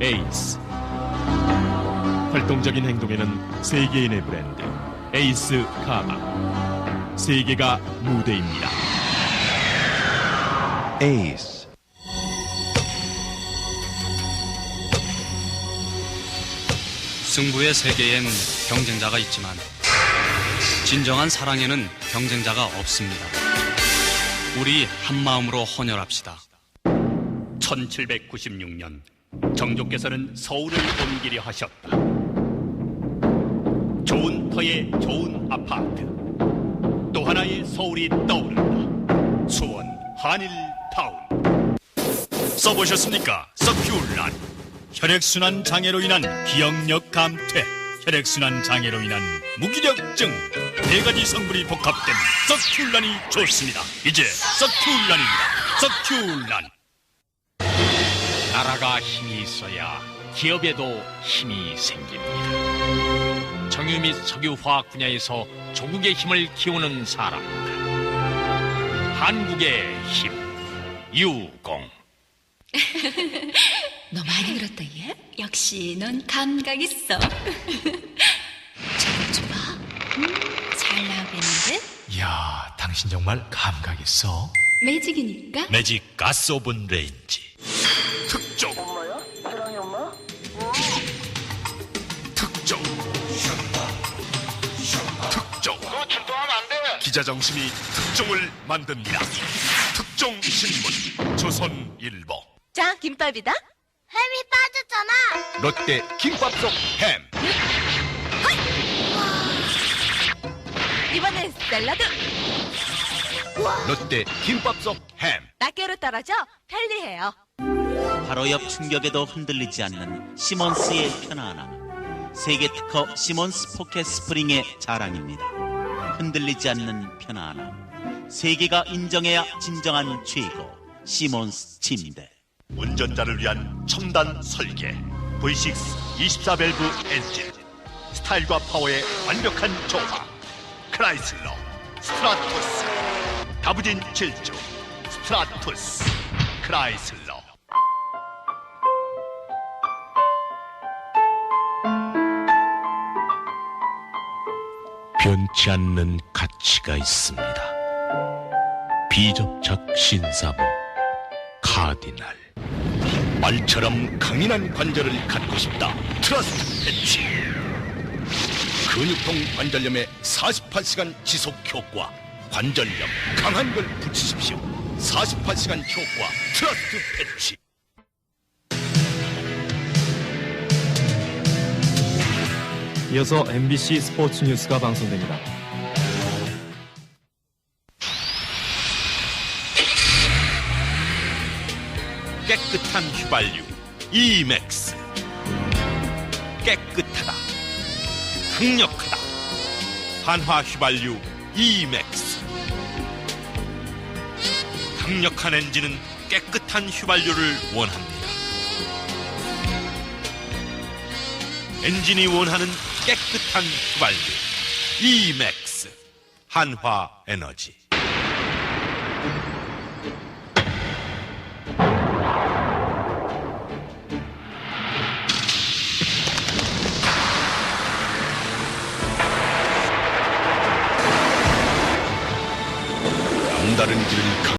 에이스 활동적인 행동에는 세계인의 브랜드 에이스 카마 세계가 무대입니다. Ace. 승부의 세계엔 경쟁자가 있지만 진정한 사랑에는 경쟁자가 없습니다. 우리 한마음으로 헌혈합시다. 1796년 정조께서는 서울을 옮기려 하셨다. 좋은 터에 좋은 아파트. 또 하나의 서울이 떠오른다. 수원 한일타운. 써보셨습니까? 서큐란. 혈액순환 장애로 인한 기억력 감퇴. 혈액순환 장애로 인한 무기력증. 네 가지 성분이 복합된 서큐란이 좋습니다. 이제 서큐란입니다. 서큐란. 나라가 힘이 있어야 기업에도 힘이 생깁니다. 정유 및 석유화학 분야에서 조국의 힘을 키우는 사람들. 한국의 힘. 유공. 너 많이 늘었다 얘? 역시 넌 감각 있어. 좀 봐. 음, 잘 나오겠는데? 이야, 당신 정말 감각 있어. 매직이니까. 매직 가스 오븐 레인지. 기자 정신이 특종을 만듭니다. 특종 신문 조선일보. 자, 김밥이다. 햄이 빠졌잖아. 롯데 김밥 속 햄. 이번엔 샐러드. 롯데 김밥 속 햄. 낱개로 떨어져 편리해요. 바로 옆 충격에도 흔들리지 않는 시몬스의 편안함. 세계 특허 시몬스 포켓 스프링의 자랑입니다. 흔들리지 않는 편안함. 세계가 인정해야 진정한 최고. 시몬스 침대. 운전자를 위한 첨단 설계. V6 24밸브 엔진. 스타일과 파워의 완벽한 조화. 크라이슬러. 스트라토스. 다부진 질주 스트라토스. 크라이슬러 변치 않는 가치가 있습니다. 비접착 신사모 카디날. 말처럼 강인한 관절을 갖고 싶다. 트러스트 패치. 근육통 관절염의 48시간 지속 효과. 관절염 강한 걸 붙이십시오. 48시간 효과. 트러스트 패치 이어서 MBC 스포츠 뉴스가 방송됩니다. 깨끗한 휘발유 이맥스 깨끗하다 강력하다. 한화 휘발유 이맥스 강력한 엔진은 깨끗한 휘발유를 원합니다 엔진이 원하는 깨끗한 관리 이맥스 한화 에너지. 다른 길을 가